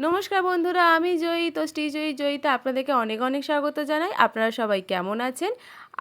নমস্কার বন্ধুরা, আমি জয়ী, তো শ্রীজয়ী জয়ীতে আপনাদেরকে অনেক অনেক স্বাগত জানাই। আপনারা সবাই কেমন আছেন?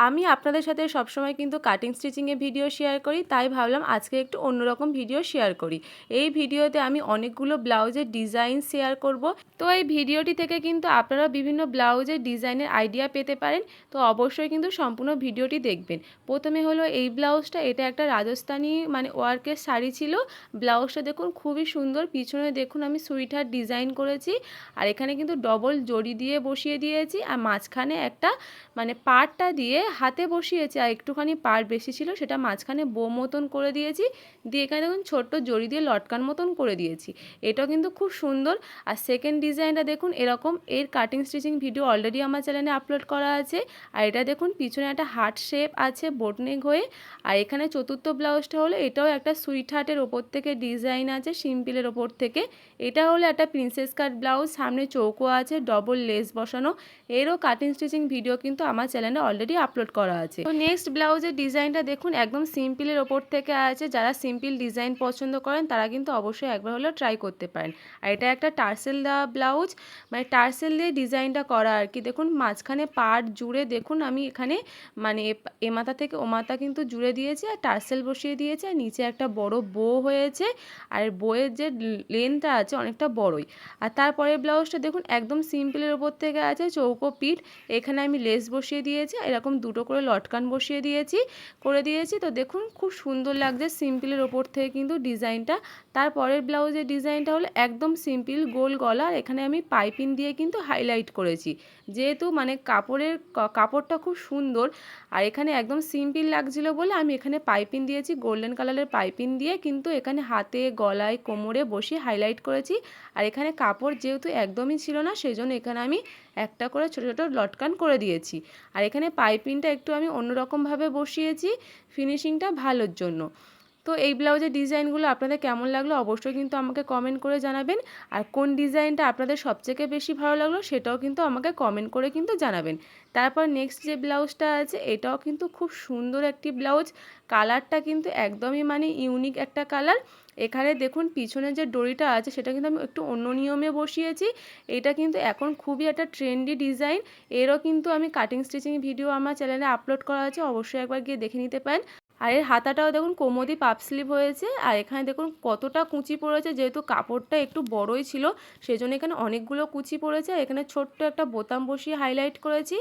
আমি আপনাদের সাথে সবসময় কিন্তু কাটিং স্টিচিংয়ে ভিডিও শেয়ার করি, তাই ভাবলাম আজকে একটু অন্যরকম ভিডিও শেয়ার করি। এই ভিডিওতে আমি অনেকগুলো ব্লাউজের ডিজাইন শেয়ার করব। তো এই ভিডিওটি থেকে কিন্তু আপনারা বিভিন্ন ব্লাউজের ডিজাইনের আইডিয়া পেতে পারেন। তো অবশ্যই কিন্তু সম্পূর্ণ ভিডিওটি দেখবেন। প্রথমে হলো এই ব্লাউজটা এটা একটা রাজস্থানী মানে ওয়ার্কের শাড়ি ছিল। ব্লাউজটা দেখুন খুবই সুন্দর, পিছনে দেখুন আমি সুইটার ডিজাইন করেছি। আর এখানে কিন্তু ডবল জড়ি দিয়ে বসিয়ে দিয়েছি। আর মাঝখানে একটা মানে পাটটা দিয়ে হাতে বসিয়েছি আর একটুখানি পার বেশি ছিল সেটা মাঝখানে বো মতন করে দিয়েছি। দিয়ে এখানে দেখুন ছোট্ট জড়ি দিয়ে লটকান মতন করে দিয়েছি। এটাও কিন্তু খুব সুন্দর। আর সেকেন্ড ডিজাইনটা দেখুন, এরকম এর কাটিং স্টিচিং ভিডিও অলরেডি আমার চ্যানেলে আপলোড করা আছে। আর এটা দেখুন, পিছনে একটা হার্ট শেপ আছে বোটনেক হয়ে। আর এখানে চতুর্থ ব্লাউজটা হলো, এটাও একটা সুইট হার্টের ওপর থেকে ডিজাইন আছে সিম্পিলের ওপর থেকে। এটা হলো একটা প্রিন্সেস কাট ব্লাউজ সামনে চৌকো আছে ডবল লেস বসানো। এরও কাটিং স্টিচিং ভিডিও কিন্তু আমার চ্যানেলে অলরেডি আপলোড করা আছে। তো নেক্সট ব্লাউজের ডিজাইনটা দেখুন, একদম সিম্পলের ওপর থেকে আছে। যারা সিম্পল ডিজাইন পছন্দ করেন, তারা কিন্তু অবশ্যই একবার হলেও ট্রাই করতে পারেন। আর এটা একটা টার্সেল দেওয়া ব্লাউজ মানে টার্সেল দিয়ে ডিজাইনটা করা আর কি। দেখুন, মাঝখানে পাট জুড়ে দেখুন, আমি এখানে মানে এ মাথা থেকে ও মাথা কিন্তু জুড়ে দিয়েছি, আর টার্সেল বসিয়ে দিয়েছে, আর নিচে একটা বড় বো হয়েছে, আর বইয়ের যে লেনটা আছে অনেকটা বড়ই। আর তারপরে ব্লাউজটা দেখুন, একদম সিম্পলের ওপর থেকে আছে, চৌকো পিঠ। এখানে আমি লেস বসিয়ে দিয়েছি এরকম দুটো করে লটকান বসিয়ে দিয়েছি, করে দিয়েছি। তো দেখুন খুব সুন্দর লাগছে সিম্পলের ওপর থেকে কিন্তু ডিজাইনটা। তারপরের ব্লাউজের ডিজাইনটা হলো একদম সিম্পল গোল গলা। আর এখানে আমি পাইপিং দিয়ে কিন্তু হাইলাইট করেছি। যেহেতু মানে কাপড়ের কাপড়টা খুব সুন্দর। আর এখানে একদম সিম্পল লাগছিল বলে আমি এখানে পাইপিং দিয়েছি, গোল্ডেন কালারের পাইপিং দিয়ে কিন্তু এখানে হাতে, গলায়, কোমরে বসিয়ে হাইলাইট করেছি। আর এখানে কাপড় যেহেতু একদমই ছিল না সেই জন্য এখানে আমি একটা করে ছোটো ছোটো লটকান করে দিয়েছি। আর এখানে পাইপিংটা একটু আমি অন্যরকমভাবে বসিয়েছি ফিনিশিংটা ভালোর জন্য। তো এই ব্লাউজের ডিজাইনগুলো আপনাদের কেমন লাগল অবশ্যই কিন্তু আমাকে কমেন্ট করে জানাবেন। আর কোন ডিজাইনটা আপনাদের সবথেকে বেশি ভালো লাগল সেটাও কিন্তু আমাকে কমেন্ট করে কিন্তু জানাবেন। তারপর নেক্সট যে ব্লাউজটা আছে, এটাও কিন্তু খুব সুন্দর একটি ব্লাউজ কালারটা কিন্তু একদমই মানে ইউনিক একটা কালার এখানে দেখুন পিছনে যে দড়িটা আছে, সেটা কিন্তু আমি একটু অন্য নিয়মে বসিয়েছি। এটা কিন্তু এখন খুবই একটা ট্রেন্ডি ডিজাইন এরও কিন্তু আমি কাটিং স্টিচিং ভিডিও আমার চ্যানেলে আপলোড করা আছে, অবশ্যই একবার গিয়ে দেখে নিতে পারেন। আর এর হাতাটাও দেখুন কোমদি পাপ স্লিভ হয়েছে, আর এখানে দেখুন কতটা কুচি পড়েছে, যেহেতু কাপড়টা একটু বড়ই ছিল, সেজন্য এখানে অনেকগুলো কুচি পড়েছে, আর এখানে ছোট্ট একটা বোতাম বসিয়ে হাইলাইট করেছি,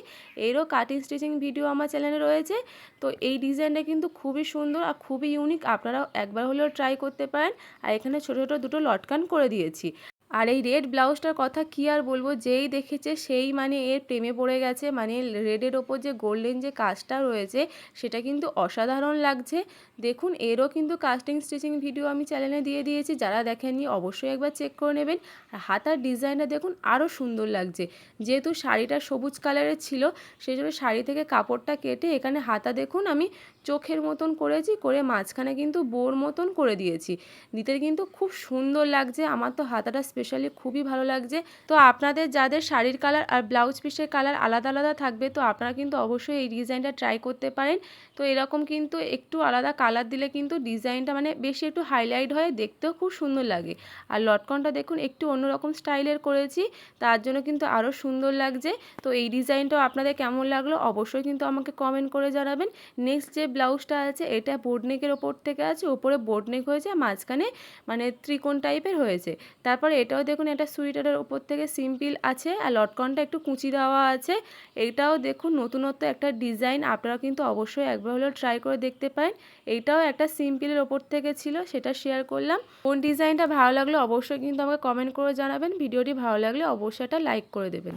এরও কাটিং স্টিচিং ভিডিও আমার চ্যানেলে রয়েছে, তো এই ডিজাইনটা কিন্তু খুবই সুন্দর আর খুবই ইউনিক আপনারাও একবার হলেও ট্রাই করতে পারেন, আর এখানে ছোটো ছোটো দুটো লটকান করে দিয়েছি। আর এই রেড ব্লাউজটার কথা কি আর বলব? যেই দেখেছে সেই মানে এর প্রেমে পড়ে গেছে। মানে রেডের ওপর যে গোল্ডেন যে কাজটা রয়েছে, সেটা কিন্তু অসাধারণ লাগছে। দেখুন, এরও কিন্তু কাস্টিং স্টিচিং ভিডিও আমি চ্যানেলে দিয়ে দিয়েছি। যারা দেখেননি, অবশ্যই একবার চেক করে নেবেন। আর হাতার ডিজাইনটা দেখুন, আরও সুন্দর লাগছে। যেহেতু শাড়িটা সবুজ কালারের ছিল, সেই জন্য শাড়ি থেকে কাপড়টা কেটে এখানে হাতা দেখুন, আমি চোখের মতন করেছি, করে মাঝখানে কিন্তু বোর মতন করে দিয়েছি। দিতে কিন্তু খুব সুন্দর লাগছে। আমার তো হাতাটা স্পেশালি খুবই ভালো লাগছে। তো আপনাদের যাদের শাড়ির কালার আর ব্লাউজ পিসের কালার আলাদা আলাদা থাকবে, তো আপনারা কিন্তু অবশ্যই এই ডিজাইনটা ট্রাই করতে পারেন। তো এরকম কিন্তু একটু আলাদা কালার দিলে কিন্তু ডিজাইনটা মানে বেশি একটু হাইলাইট হয়, দেখতেও খুব সুন্দর লাগে। আর লটকনটা দেখুন, একটু অন্যরকম স্টাইলের করেছি, তার জন্য কিন্তু আরও সুন্দর লাগছে। তো এই ডিজাইনটাও আপনাদের কেমন লাগল অবশ্যই কিন্তু আমাকে কমেন্ট করে জানাবেন। নেক্সট যে ব্লাউজটা আছে, এটা বোর্ডনেকের ওপর থেকে আছে ওপরে বোর্ডনেক হয়েছে, মাঝখানে মানে ত্রিকোণ টাইপের হয়েছে। তারপরে এটাও দেখুন, এটা সুইটারের ওপর থেকে সিম্পল আছে আর লটকনটা একটু কুচি দেওয়া আছে। এটাও দেখুন, নতুনত্ব একটা ডিজাইন, আপনারা কিন্তু অবশ্যই একবার হলেও ট্রাই করে দেখতে পারেন। এইটাও একটা সিম্পলের ওপর থেকে ছিল, সেটা শেয়ার করলাম। কোন ডিজাইনটা ভালো লাগলে অবশ্যই কিন্তু আমাকে কমেন্ট করে জানাবেন, ভিডিওটি ভালো লাগলে অবশ্যই একটা লাইক করে দেবেন।